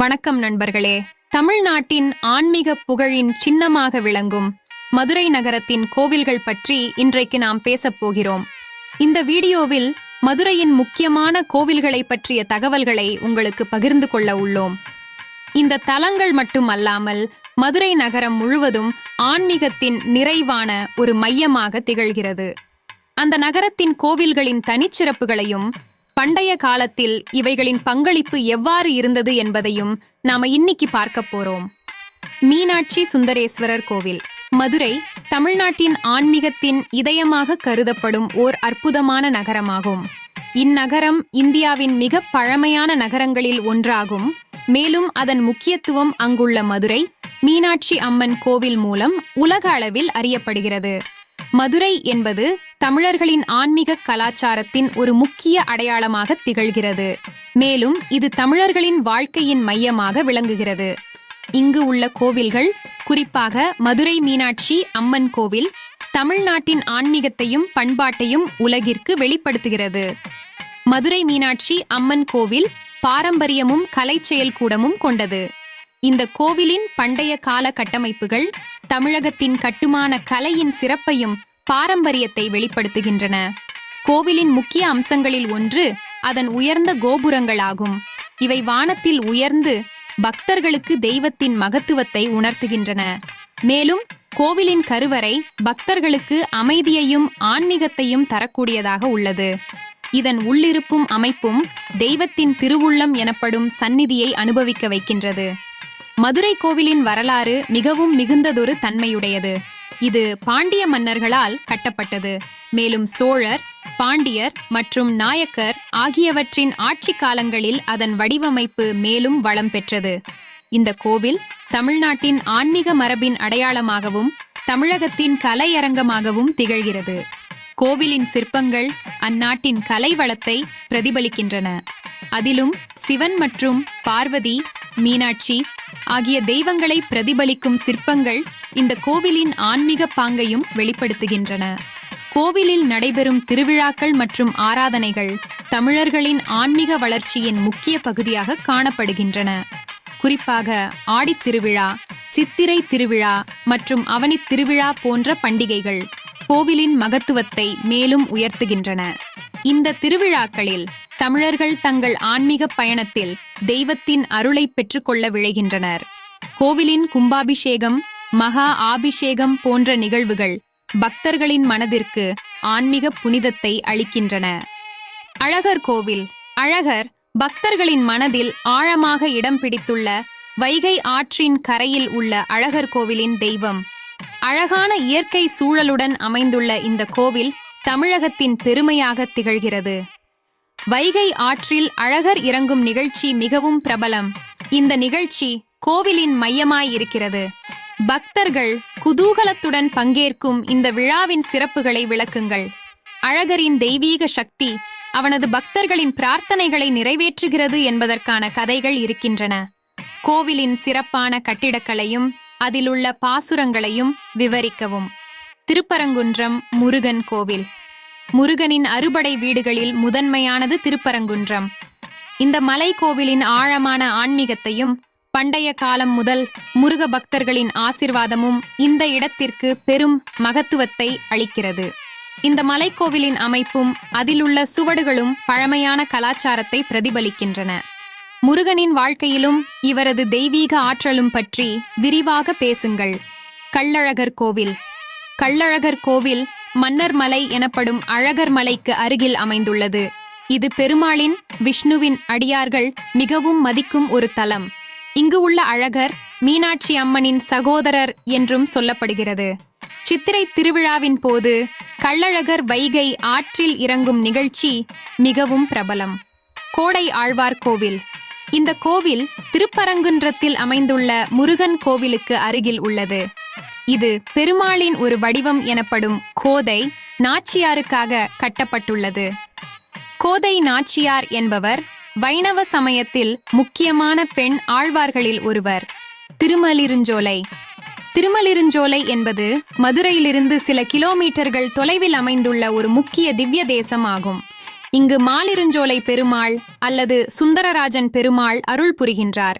வணக்கம் நண்பர்களே. தமிழ்நாட்டின் ஆன்மீக புகழின் சின்னமாக விளங்கும் மதுரை நகரத்தின் கோவில்கள் பற்றி இன்றைக்கு நாம் பேசப் போகிறோம். இந்த வீடியோவில் மதுரையின் முக்கியமான கோவில்களை பற்றிய தகவல்களை உங்களுக்கு பகிர்ந்து கொள்ள உள்ளோம். இந்த தலங்கள் மட்டுமல்லாமல் மதுரை நகரம் முழுவதும் ஆன்மீகத்தின் நிறைவான ஒரு மையமாக திகழ்கிறது. அந்த நகரத்தின் கோவில்களின் தனிச்சிறப்புகளையும் பண்டைய காலத்தில் இவைகளின் பங்களிப்பு எவ்வாறு இருந்தது என்பதையும் நாம இன்னைக்கு பார்க்க போறோம். மீனாட்சி சுந்தரேஸ்வரர் கோவில். மதுரை தமிழ்நாட்டின் ஆன்மீகத்தின் இதயமாக கருதப்படும் ஓர் அற்புதமான நகரமாகும். இந்நகரம் இந்தியாவின் மிக பழமையான நகரங்களில் ஒன்றாகும். மேலும் அதன் முக்கியத்துவம் அங்குள்ள மதுரை மீனாட்சி அம்மன் கோவில் மூலம் உலக அளவில் அறியப்படுகிறது. மதுரை என்பது தமிழர்களின் ஆன்மீக கலாச்சாரத்தின் ஒரு முக்கிய அடையாளமாக திகழ்கிறது. மேலும் இது தமிழர்களின் வாழ்க்கையின் மையமாக விளங்குகிறது. இங்கு உள்ள கோவில்கள் குறிப்பாக மதுரை மீனாட்சி அம்மன் கோவில் தமிழ்நாட்டின் ஆன்மீகத்தையும் பண்பாட்டையும் உலகிற்கு வெளிப்படுத்துகிறது. மதுரை மீனாட்சி அம்மன் கோவில் பாரம்பரியமும் கலை செயல்கூடமும் கொண்டது. இந்த கோவிலின் பண்டைய கால கட்டமைப்புகள் தமிழகத்தின் கட்டுமான கலையின் சிறப்பையும் பாரம்பரியத்தை வெளிப்படுத்துகின்றன. கோவிலின் முக்கிய அம்சங்களில் ஒன்று அதன் உயர்ந்த கோபுரங்களாகும். இவை வானத்தில் உயர்ந்து பக்தர்களுக்கு தெய்வத்தின் மகத்துவத்தை உணர்த்துகின்றன. மேலும் கோவிலின் கருவறை பக்தர்களுக்கு அமைதியையும் ஆன்மீகத்தையும் தரக்கூடியதாக உள்ளது. இதன் உள்ளிருப்பும் அமைப்பும் தெய்வத்தின் திருவுள்ளம் எனப்படும் சந்நிதியை அனுபவிக்க வைக்கின்றது. மதுரை கோவிலின் வரலாறு மிகவும் மிகுந்ததொரு தன்மையுடையது. இது பாண்டிய மன்னர்களால் கட்டப்பட்டது. மேலும் சோழர் பாண்டியர் மற்றும் நாயக்கர் ஆகியவற்றின் ஆட்சி காலங்களில் அதன் வடிவமைப்பு மேலும் வளம் பெற்றது. இந்த கோவில் தமிழ்நாட்டின் ஆன்மீக மரபின் அடையாளமாகவும் தமிழகத்தின் கலையரங்கமாகவும் திகழ்கிறது. கோவிலின் சிற்பங்கள் அந்நாட்டின் கலை வளத்தை பிரதிபலிக்கின்றன. அதிலும் சிவன் மற்றும் பார்வதி மீனாட்சி ஆகிய தெய்வங்களை பிரதிபலிக்கும் சிற்பங்கள் இந்த கோவிலின் ஆன்மீக பாங்கையும் வெளிப்படுத்துகின்றன. கோவிலில் நடைபெறும் திருவிழாக்கள் மற்றும் ஆராதனைகள் தமிழர்களின் ஆன்மீக வளர்ச்சியின் முக்கிய பகுதியாக காணப்படுகின்றன. குறிப்பாக ஆடித் திருவிழா சித்திரை திருவிழா மற்றும் அவனித் திருவிழா போன்ற பண்டிகைகள் கோவிலின் மகத்துவத்தை மேலும் உயர்த்துகின்றன. இந்த திருவிழாக்களில் தமிழர்கள் தங்கள் ஆன்மீக பயணத்தில் தெய்வத்தின் அருளை பெற்றுக்கொள்ள விழைகின்றனர். கோவிலின் கும்பாபிஷேகம் மகா ஆபிஷேகம் போன்ற நிகழ்வுகள் பக்தர்களின் மனதிற்கு ஆன்மீக புனிதத்தை அளிக்கின்றன. அழகர் கோவில். அழகர் பக்தர்களின் மனதில் ஆழமாக இடம் பிடித்துள்ள வைகை ஆற்றின் கரையில் உள்ள அழகர் கோவிலின் தெய்வம். அழகான இயற்கை சூழலுடன் அமைந்துள்ள இந்த கோவில் தமிழகத்தின் பெருமையாக திகழ்கிறது. வைகை ஆற்றில் அழகர் இறங்கும் நிகழ்ச்சி மிகவும் பிரபலம். இந்த நிகழ்ச்சி கோவிலின் மையமாய் இருக்கிறது பக்தர்கள் குதூகலத்துடன் பங்கேற்கும் இந்த விழாவின் சிறப்புகளை விளக்குங்கள். அழகரின் தெய்வீக சக்தி அவனது பக்தர்களின் பிரார்த்தனைகளை நிறைவேற்றுகிறது என்பதற்கான கதைகள் இருக்கின்றன. கோவிலின் சிறப்பான கட்டிடக்கலையும் அதிலுள்ள பாசுரங்களையும் விவரிக்கவும். திருப்பரங்குன்றம் முருகன் கோவில். முருகனின் அறுபடை வீடுகளில் முதன்மையானது திருப்பரங்குன்றம். இந்த மலை கோவிலின் ஆழமான ஆன்மீகத்தையும் பண்டைய காலம் முதல் முருக பக்தர்களின் ஆசிர்வாதமும் இந்த இடத்திற்கு பெரும் மகத்துவத்தை அளிக்கிறது. இந்த மலைக்கோவிலின் அமைப்பும் அதிலுள்ள சுவடுகளும் பழமையான கலாச்சாரத்தை பிரதிபலிக்கின்றன. முருகனின் வாழ்க்கையிலும் இவரது தெய்வீக ஆற்றலும் பற்றி விரிவாக பேசுங்கள். கள்ளழகர் கோவில். கள்ளழகர் கோவில் மன்னர் மலை எனப்படும் அழகர் மலைக்கு அருகில் அமைந்துள்ளது. இது பெருமாளின் விஷ்ணுவின் அடியார்கள் மிகவும் மதிக்கும் ஒரு தலம். இங்கு உள்ள அழகர் மீனாட்சி அம்மனின் சகோதரர் என்றும் சொல்லப்படுகிறது. சித்திரை திருவிழாவின் போது கள்ளழகர் வைகை ஆற்றில் இறங்கும் நிகழ்ச்சி மிகவும் பிரபலம். கோடை ஆழ்வார் கோவில். இந்த கோவில் திருப்பரங்குன்றத்தில் அமைந்துள்ள முருகன் கோவிலுக்கு அருகில் உள்ளது. இது பெருமாளின் ஒரு வடிவம் எனப்படும் கோதை நாச்சியாருக்காக கட்டப்பட்டுள்ளது. கோதை நாச்சியார் என்பவர் வைணவ சமயத்தில் முக்கியமான பெண் ஆழ்வார்களில் ஒருவர் திருமலிருஞ்சோலை. திருமலிருஞ்சோலை என்பது மதுரையிலிருந்து சில கிலோமீட்டர்கள் தொலைவில் அமைந்துள்ள ஒரு முக்கிய திவ்ய தேசம் ஆகும். இங்கு மாலிருஞ்சோலை பெருமாள் அல்லது சுந்தரராஜன் பெருமாள் அருள் புரிகின்றார்.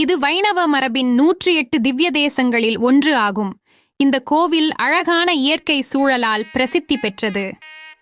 இது வைணவ மரபின் நூற்றி எட்டு திவ்ய தேசங்களில் ஒன்று ஆகும். இந்த கோவில் அழகான இயற்கை சூழலால் பிரசித்தி பெற்றது.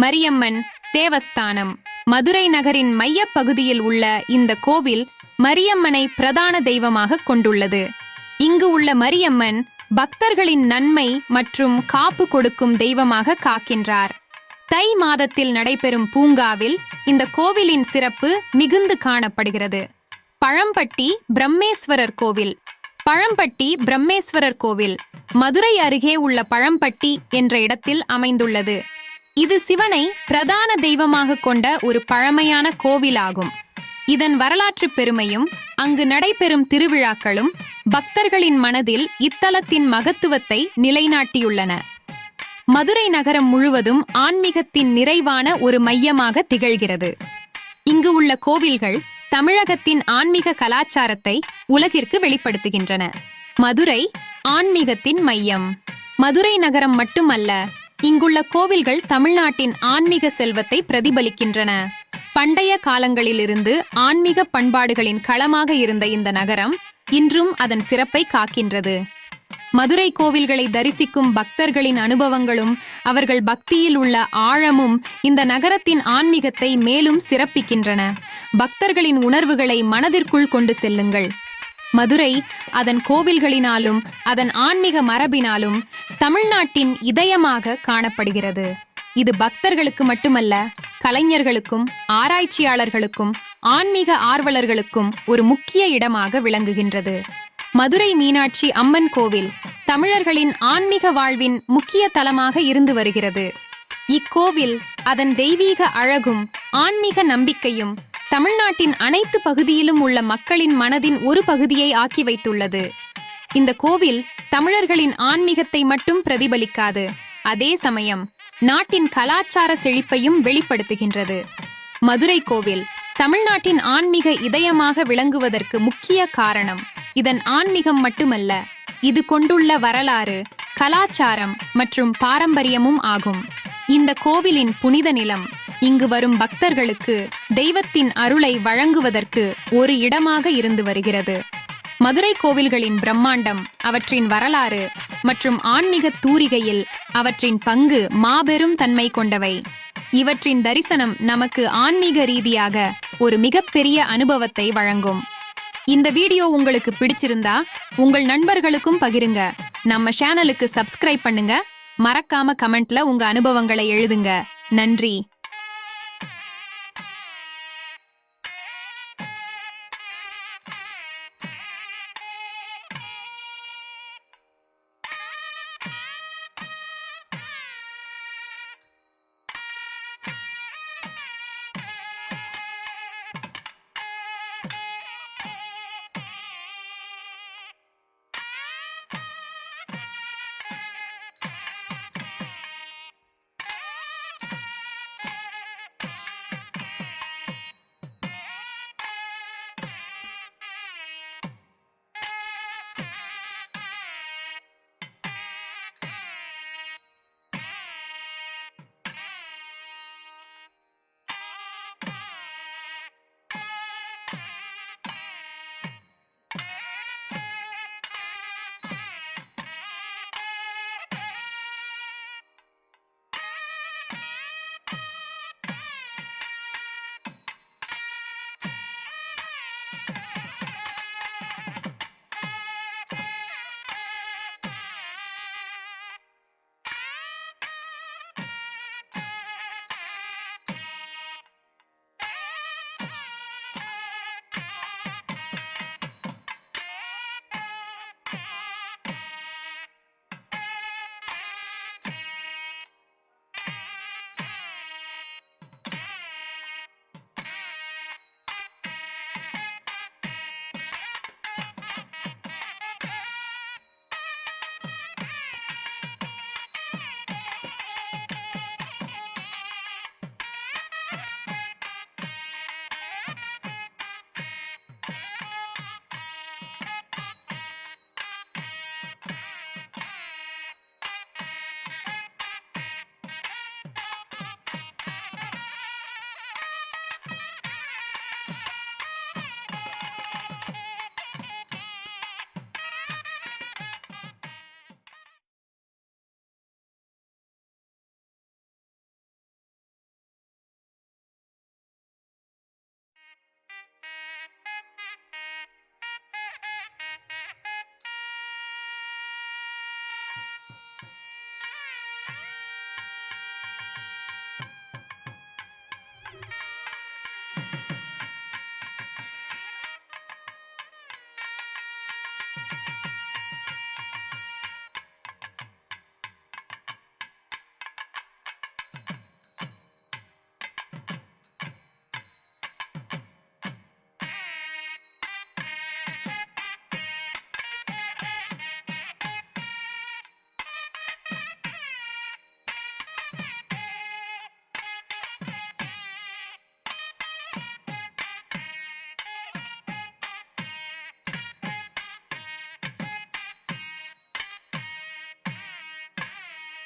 மரியம்மன் தேவஸ்தானம். மதுரை நகரின் மையப் பகுதியில் உள்ள இந்த கோவில் மரியம்மனை பிரதான தெய்வமாக கொண்டுள்ளது. இங்கு உள்ள மரியம்மன் பக்தர்களின் நன்மை மற்றும் காப்பு கொடுக்கும் தெய்வமாக காக்கின்றார். தை மாதத்தில் நடைபெறும் பூங்காவில் இந்த கோவிலின் சிறப்பு மிகுந்து காணப்படுகிறது. பழம்பட்டி பிரம்மேஸ்வரர் கோவில். பழம்பட்டி பிரம்மேஸ்வரர் கோவில். மதுரை அருகே உள்ள பழம்பட்டி என்ற இடத்தில் அமைந்துள்ளது. இது சிவனை பிரதான தெய்வமாக கொண்ட ஒரு பழமையான கோவிலாகும். இதன் வரலாற்று பெருமையும் அங்கு நடைபெறும் திருவிழாக்களும் பக்தர்களின் மனதில் இத்தலத்தின் மகத்துவத்தை நிலைநாட்டியுள்ளன. மதுரை நகரம் முழுவதும் ஆன்மீகத்தின் நிறைவான ஒரு மையமாக திகழ்கிறது. இங்கு உள்ள கோவில்கள் தமிழகத்தின் ஆன்மீக கலாச்சாரத்தை உலகிற்கு வெளிப்படுத்துகின்றன. மதுரை ஆன்மீகத்தின் மையம். மதுரை நகரம் மட்டுமல்ல இங்குள்ள கோவில்கள் தமிழ்நாட்டின் ஆன்மீக செல்வத்தை பிரதிபலிக்கின்றன. பண்டைய காலங்களிலிருந்து ஆன்மீக பண்பாடுகளின் களமாக இருந்த இந்த நகரம் இன்றும் அதன் சிறப்பை காக்கின்றது. மதுரை கோவில்களை தரிசிக்கும் பக்தர்களின் அனுபவங்களும் அவர்கள் பக்தியில் உள்ள ஆழமும் இந்த நகரத்தின் ஆன்மீகத்தை மேலும் சிறப்பிக்கின்றன. பக்தர்களின் உணர்வுகளை மனதிற்குள் கொண்டு செல்லுங்கள். மதுரை அதன் கோவில்களினாலும் அதன் ஆன்மீக மரபினாலும் தமிழ்நாட்டின் இதயமாக காணப்படுகிறது. இது பக்தர்களுக்கு மட்டுமல்ல கலைஞர்களுக்கும் ஆராய்ச்சியாளர்களுக்கும் ஆன்மீக ஆர்வலர்களுக்கும் ஒரு முக்கிய இடமாக விளங்குகின்றது. மதுரை மீனாட்சி அம்மன் கோவில் தமிழர்களின் ஆன்மீக வாழ்வின் முக்கிய தலமாக இருந்து வருகிறது. இக்கோவில் அதன் தெய்வீக அழகும் ஆன்மீக நம்பிக்கையும் தமிழ்நாட்டின் அனைத்து பகுதியிலும் உள்ள மக்களின் மனதின் ஒரு பகுதியை ஆக்கி வைத்துள்ளது. இந்த கோவில் தமிழர்களின் ஆன்மீகத்தை மட்டும் பிரதிபலிக்காது. அதே சமயம் நாட்டின் கலாச்சார செழிப்பையும் வெளிப்படுத்துகின்றது. மதுரை கோவில் தமிழ்நாட்டின் ஆன்மீக இதயமாக விளங்குவதற்கு முக்கிய காரணம் இதன் ஆன்மீகம் மட்டுமல்ல இது கொண்டுள்ள வரலாறு கலாச்சாரம் மற்றும் பாரம்பரியமும் ஆகும். இந்த கோவிலின் புனித நிலம் இங்கு வரும் பக்தர்களுக்கு தெய்வத்தின் அருளை வழங்குவதற்கு ஒரு இடமாக இருந்து வருகிறது. மதுரை கோவில்களின் பிரம்மாண்டம் அவற்றின் வரலாறு மற்றும் ஆன்மீக தூரிகையில் அவற்றின் பங்கு மாபெரும் தன்மை கொண்டவை. இவற்றின் தரிசனம் நமக்கு ஆன்மீக ரீதியாக ஒரு மிகப்பெரிய அனுபவத்தை வழங்கும். இந்த வீடியோ உங்களுக்கு பிடிச்சிருந்தா உங்கள் நண்பர்களுக்கும் பகிருங்க. நம்ம சேனலுக்கு சப்ஸ்கிரைப் பண்ணுங்க. மறக்காம கமெண்ட்ல உங்க அனுபவங்களை எழுதுங்க. நன்றி.